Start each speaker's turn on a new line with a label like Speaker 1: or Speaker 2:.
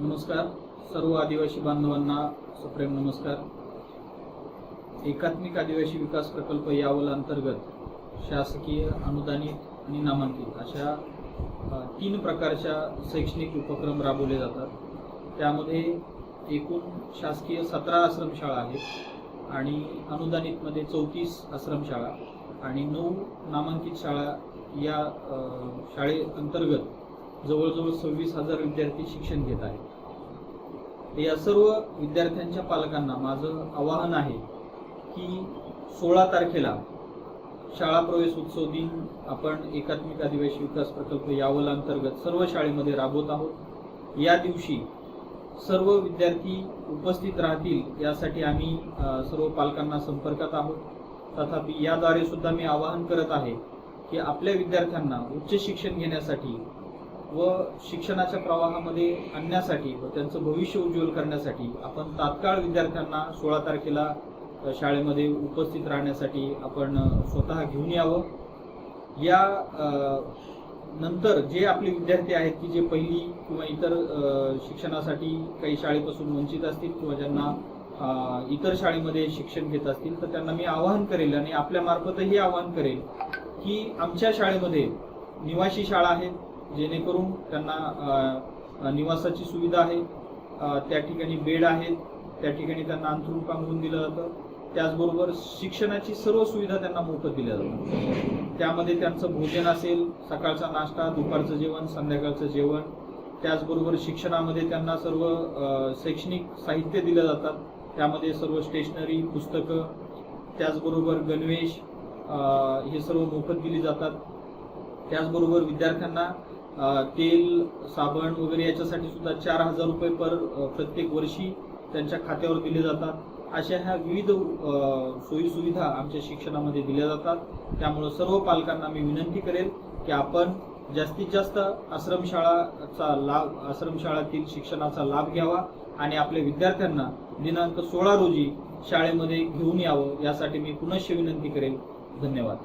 Speaker 1: नमस्कार. सर्व आदिवासी बांधवांना सुप्रेम नमस्कार. एकात्मिक आदिवासी विकास प्रकल्प यावल अंतर्गत शासकीय अनुदानित आणि नामांकित अशा तीन प्रकारच्या शैक्षणिक उपक्रम राबवले जातात. त्यामध्ये एकूण शासकीय सतरा आश्रमशाळा आहेत आणि अनुदानितमध्ये चौतीस आश्रमशाळा आणि नऊ नामांकित शाळा या शाळेअंतर्गत जवळजवळ सव्वीस हजार विद्यार्थी शिक्षण घेत आहेत. या सर्व विद्यार्थ्यांच्या पालकांना माझं आवाहन आहे की सोळा तारखेला शाळा प्रवेश उत्सव दिन आपण एकात्मिक आदिवासी विकास प्रकल्प यावल अंतर्गत सर्व शाळेमध्ये राबवत आहोत. या दिवशी सर्व विद्यार्थी उपस्थित राहतील यासाठी आम्ही सर्व पालकांना संपर्कात आहोत. तथापि याद्वारे सुद्धा मी आवाहन करत आहे की आपल्या विद्यार्थ्यांना उच्च शिक्षण घेण्यासाठी व शिक्षणाच्या प्रवाहामध्ये आणण्यासाठी व त्यांचं भविष्य उज्ज्वल करण्यासाठी आपण तात्काळ विद्यार्थ्यांना सोळा तारखेला शाळेमध्ये उपस्थित राहण्यासाठी आपण स्वतः घेऊन यावं. या नंतर जे आपले विद्यार्थी आहेत की जे पहिली किंवा इतर शिक्षणासाठी काही शाळेपासून वंचित असतील किंवा ज्यांना इतर शाळेमध्ये शिक्षण घेत असतील तर त्यांना मी आवाहन करेल आणि आपल्यामार्फतही आवाहन करेल की आमच्या शाळेमध्ये निवासी शाळा आहेत जेणेकरून त्यांना निवासाची सुविधा आहे. त्या ठिकाणी बेड आहेत. त्या ठिकाणी त्यांना अंथरूण पांघरून दिलं जातं. त्याचबरोबर शिक्षणाची सर्व सुविधा त्यांना मोफत दिल्या जातात. त्यामध्ये त्यांचं भोजन असेल सकाळचा नाश्ता दुपारचं जेवण संध्याकाळचं जेवण. त्याचबरोबर शिक्षणामध्ये त्यांना सर्व शैक्षणिक साहित्य दिलं जातात. त्यामध्ये सर्व स्टेशनरी पुस्तकं त्याचबरोबर गणवेश हे सर्व मोफत दिली जातात. त्याचबरोबर विद्यार्थ्यांना तेल साबण वगैरे याच्यासाठी सुद्धा चार हजार रुपये पर प्रत्येक वर्षी त्यांच्या खात्यावर दिले जातात. अशा ह्या विविध सोयीसुविधा आमच्या शिक्षणामध्ये दिल्या जातात. त्यामुळं सर्व पालकांना मी विनंती करेल की आपण जास्तीत जास्त आश्रमशाळाचा लाभ आश्रमशाळातील शिक्षणाचा लाभ घ्यावा आणि आपल्या विद्यार्थ्यांना दिनांक सोळा रोजी शाळेमध्ये घेऊन यावं यासाठी मी पुनश्च विनंती करेल. धन्यवाद.